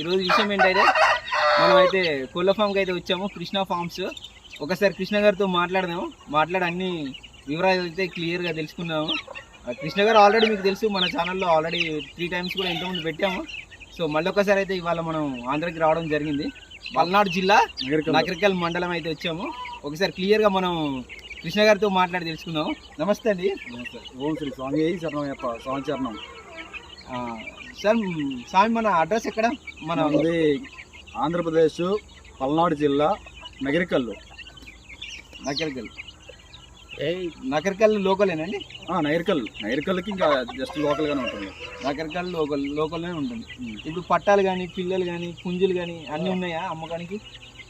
ఈరోజు విషయం ఏంటంటే మనం అయితే కోళ్ళ ఫామ్కి అయితే వచ్చాము కృష్ణ ఫార్మ్స్ ఒకసారి కృష్ణ గారితో మాట్లాడదాము. మాట్లాడి అన్ని వివరాలు అయితే క్లియర్గా తెలుసుకున్నాము కృష్ణ గారు ఆల్రెడీ మీకు తెలుసు మన ఛానల్లో ఆల్రెడీ త్రీ టైమ్స్ కూడా ఇంతకుముందు పెట్టాము. సో మళ్ళీ ఒకసారి అయితే ఇవాళ మనం ఆంధ్రకి రావడం జరిగింది. పల్నాడు జిల్లా నగరికల్. మండలం అయితే వచ్చాము. ఒకసారి క్లియర్గా మనం కృష్ణ గారితో మాట్లాడి తెలుసుకుందాము. నమస్తే అండి. ఓం శ్రీ స్వామి శరణమయ్యప్ప స్వామి చరణం. సార్ స్వామి మన అడ్రస్ ఎక్కడ? మన మనది ఆంధ్రప్రదేశ్ పల్నాడు జిల్లా నగరికల్లు. నకరికల్ నకరికల్ లోకలేనండి ఆ, నగరికల్ నగరికల్కి ఇంకా జస్ట్ లోకల్గానే ఉంటుంది. నకరికల్ లోకల్ లోకల్లోనే ఉంటుంది. ఇప్పుడు పట్టాలు కానీ పిల్లలు కానీ పుంజులు కానీ అన్నీ ఉన్నాయా అమ్మకానికి?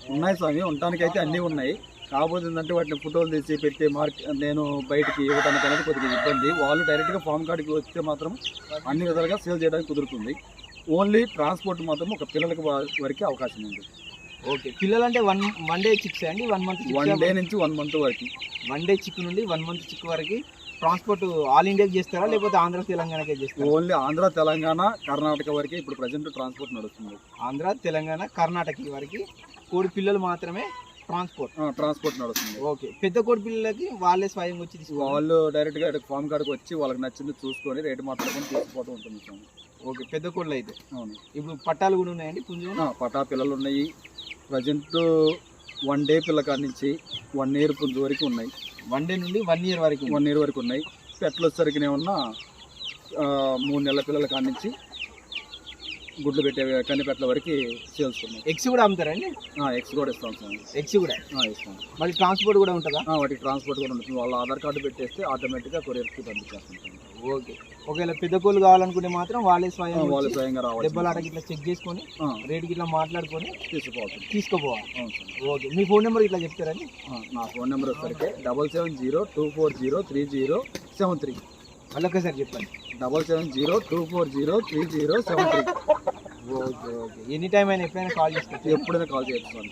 ఉన్నాయి స్వామి ఉండటానికి అయితే అన్నీ ఉన్నాయి. కాకపోతే ఏంటంటే వాటిని ఫోటోలు తీసి పెట్టి మార్క్ నేను బయటికి ఇవ్వడానికి అనేది కొద్దిగా ఇబ్బంది. వాళ్ళు డైరెక్ట్గా ఫామ్ కార్డుకి వస్తే మాత్రం అన్ని విధాలుగా సేల్ చేయడానికి కుదురుతుంది. ఓన్లీ ట్రాన్స్పోర్ట్ మాత్రం ఒక పిల్లలకి వరకే అవకాశం ఉంది. ఓకే. పిల్లలు అంటే వన్ వన్ డే చిక్స్ అండి? వన్ మంత్ వన్ డే నుంచి వన్ మంత్ వరకు. వన్ డే చిక్ నుండి వన్ మంత్ చిక్ వరకు ట్రాన్స్పోర్ట్ ఆల్ ఇండియాకి చేస్తారా? లేకపోతే ఆంధ్ర తెలంగాణకే చేస్తారా? ఓన్లీ ఆంధ్ర తెలంగాణ కర్ణాటక వరకే ఇప్పుడు ప్రజెంట్ ట్రాన్స్పోర్ట్ నడుస్తుంది. ఆంధ్ర తెలంగాణ కర్ణాటక వరకు కోడి పిల్లలు మాత్రమే ట్రాన్స్పోర్ట్. ట్రాన్స్పోర్ట్ నడుస్తుంది. ఓకే. పెద్ద కోడి పిల్లలకి వాళ్ళే స్వయం వచ్చి వాళ్ళు డైరెక్ట్గా ఫామ్ కార్డుకి వచ్చి వాళ్ళకి నచ్చింది చూసుకొని రేటు మాట్లాడుకొని తీసుకుపోతూ ఉంటుంది. ఓకే. పెద్ద కోళ్ళు అయితే. అవును. ఇప్పుడు పట్టాలు కూడా ఉన్నాయండి పుంజు ఆ, పటా పిల్లలు ఉన్నాయి. ప్రజెంట్ వన్ డే పిల్ల కాడి నుంచి వన్ ఇయర్ పుంజు వరకు ఉన్నాయి. వన్ డే నుండి వన్ ఇయర్ వరకు వన్ ఇయర్ వరకు ఉన్నాయి. పెట్లు వచ్చేసరికి ఏమన్నా మూడు నెలల పిల్లల కాడి నుంచి గుడ్లు పెట్టే కన్ని పెట్టల వరకు సేల్స్ ఉన్నాయి. ఎగ్స్ కూడా అమ్ముతారండి ఎక్స్ కూడా ఇస్తాం స్వామి ఎగ్స్ కూడా? ఇస్తాం. మళ్ళీ ట్రాన్స్పోర్ట్ కూడా ఉంటుందా? వాటికి ట్రాన్స్పోర్ట్ కూడా ఉంటుంది. వాళ్ళ ఆధార్ కార్డు పెట్టేస్తే ఆటోమేటిక్గా కొరియర్కి పంపించేస్తాం ఓకే. ఒకవేళ పెద్ద కోళ్ళు కావాలనుకుంటే మాత్రం వాళ్ళే స్వయం వాళ్ళు స్వయంగా రావాలి ఆటకి ఇట్లా చెక్ చేసుకొని రేట్ గిట్లా మాట్లాడుకొని తీసుకుపోతుంది తీసుకుపోవాలి. సార్. ఓకే. మీ ఫోన్ నెంబర్ ఇట్లా చెప్తారండి నా ఫోన్ నెంబర్ వచ్చరికి double seven zero two four zero three zero seven three. మళ్ళీ ఒకసారి చెప్పండి. Double seven zero two four zero three zero seven three. Okay okay. Any time అయినా ఎప్పుడైనా కాల్ చేసుకోవచ్చు ఎప్పుడైనా కాల్ చేయొచ్చు సార్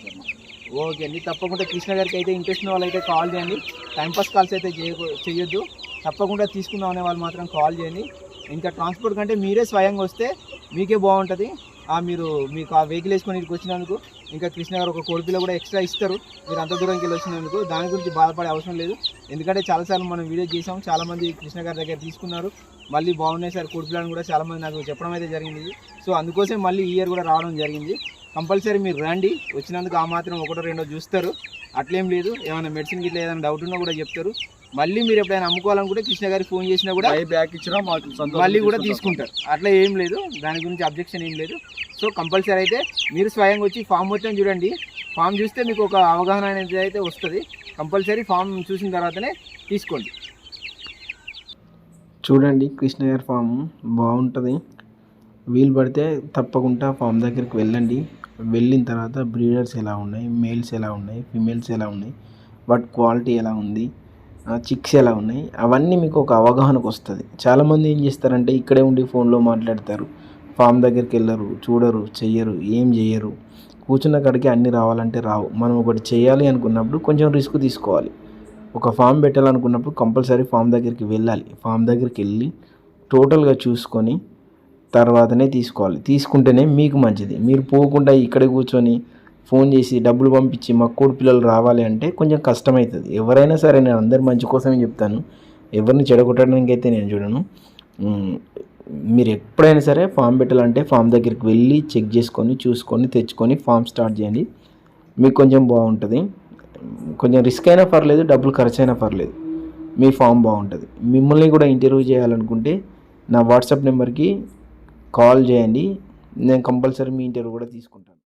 ఓకే అండి. తప్పకుండా కృష్ణ గారికి అయితే ఇంట్రెస్ట్ ఉన్న వాళ్ళు అయితే కాల్ చేయండి. టైంపాస్ కాల్స్ అయితే చేయొద్దు. తప్పకుండా తీసుకుందాం అనే వాళ్ళు మాత్రం కాల్ చేయండి. ఇంకా ట్రాన్స్పోర్ట్ కంటే మీరే స్వయంగా వస్తే మీకే బాగుంటుంది. ఆ మీరు మీకు ఆ వెహికల్ వేసుకొని ఇక్కడికి వచ్చినందుకు ఇంకా కృష్ణ గారు ఒక కోడిపిల్ల కూడా ఎక్స్ట్రా ఇస్తారు. మీరు అంత దూరంకి వెళ్ళి వచ్చినందుకు దాని గురించి బాధపడే అవసరం లేదు. ఎందుకంటే చాలాసార్లు మనం వీడియో చేసాం చాలామంది కృష్ణ గారి దగ్గర తీసుకున్నారు. మళ్ళీ బాగున్నాయి సార్ కోడిపిల్లని కూడా చాలామంది నాకు చెప్పడం అయితే జరిగింది. సో అందుకోసం మళ్ళీ ఈ ఇయర్ కూడా రావడం జరిగింది. కంపల్సరీ మీరు రండి. వచ్చినందుకు ఆ మాత్రం ఒకటో రెండో చూస్తారు. అట్లేం లేదు. ఏమైనా మెడిసిన్ గిట్లా ఏదైనా డౌట్ ఉన్నా కూడా చెప్తారు. మళ్ళీ మీరు ఎప్పుడైనా అమ్ముకోవాలనుకుంటే కృష్ణ గారికి ఫోన్ చేసినా కూడా బై బ్యాక్ ఇచ్చినా మాకు సంతోషం మళ్ళీ కూడా తీసుకుంటాం. తీసుకుంటారు. అట్లా ఏం లేదు. దాని గురించి అబ్జెక్షన్ ఏం లేదు. సో కంపల్సరీ అయితే మీరు స్వయంగా వచ్చి ఫామ్ మొత్తం చూడండి. ఫామ్ చూస్తే మీకు ఒక అవగాహన అనేది అయితే వస్తుంది. కంపల్సరీ ఫామ్ చూసిన తర్వాతనే తీసుకోండి. చూడండి కృష్ణ గారి ఫామ్ బాగుంటుంది. వీలు పడితే తప్పకుండా ఫామ్ దగ్గరికి వెళ్ళండి. వెళ్ళిన తర్వాత బ్రీడర్స్ ఎలా ఉన్నాయి? మేల్స్ ఎలా ఉన్నాయి? ఫిమేల్స్ ఎలా ఉన్నాయి? వాటి క్వాలిటీ ఎలా ఉంది? చిక్స్ ఎలా ఉన్నాయి? అవన్నీ మీకు ఒక అవగాహనకు వస్తుంది. చాలామంది ఏం చేస్తారంటే ఇక్కడే ఉండి ఫోన్లో మాట్లాడతారు. ఫామ్ దగ్గరికి వెళ్ళరు చూడరు చెయ్యరు ఏం చేయరు కూర్చున్న కాడికి అన్నీ రావాలంటే రావు. మనం ఒకటి చేయాలి అనుకున్నప్పుడు కొంచెం రిస్క్ తీసుకోవాలి. ఒక ఫామ్ పెట్టాలనుకున్నప్పుడు కంపల్సరీ ఫామ్ దగ్గరికి వెళ్ళాలి. ఫామ్ దగ్గరికి వెళ్ళి టోటల్గా చూసుకొని తర్వాతనే తీసుకోవాలి. తీసుకుంటేనే మీకు మంచిది. మీరు పోకుండా ఇక్కడే కూర్చొని ఫోన్ చేసి డబ్బులు పంపించి మా కోడి పిల్లలు రావాలి అంటే కొంచెం కష్టమవుతుంది ఎవరైనా సరే నేను అందరి మంచి కోసమే చెప్తాను. ఎవరిని చెడగొట్టడానికి అయితే నేను చూడను. మీరు ఎప్పుడైనా సరే ఫామ్ పెట్టాలంటే ఫామ్ దగ్గరికి వెళ్ళి చెక్ చేసుకొని చూసుకొని తెచ్చుకొని ఫామ్ స్టార్ట్ చేయండి. మీకు కొంచెం బాగుంటుంది. కొంచెం రిస్క్ అయినా పర్లేదు డబ్బులు ఖర్చు అయినా పర్లేదు. మీ ఫామ్ బాగుంటుంది. మిమ్మల్ని కూడా ఇంటర్వ్యూ చేయాలనుకుంటే నా వాట్సాప్ నెంబర్కి కాల్ చేయండి. నేను కంపల్సరీ మీ ఇంటర్వ్యూ కూడా తీసుకుంటాను.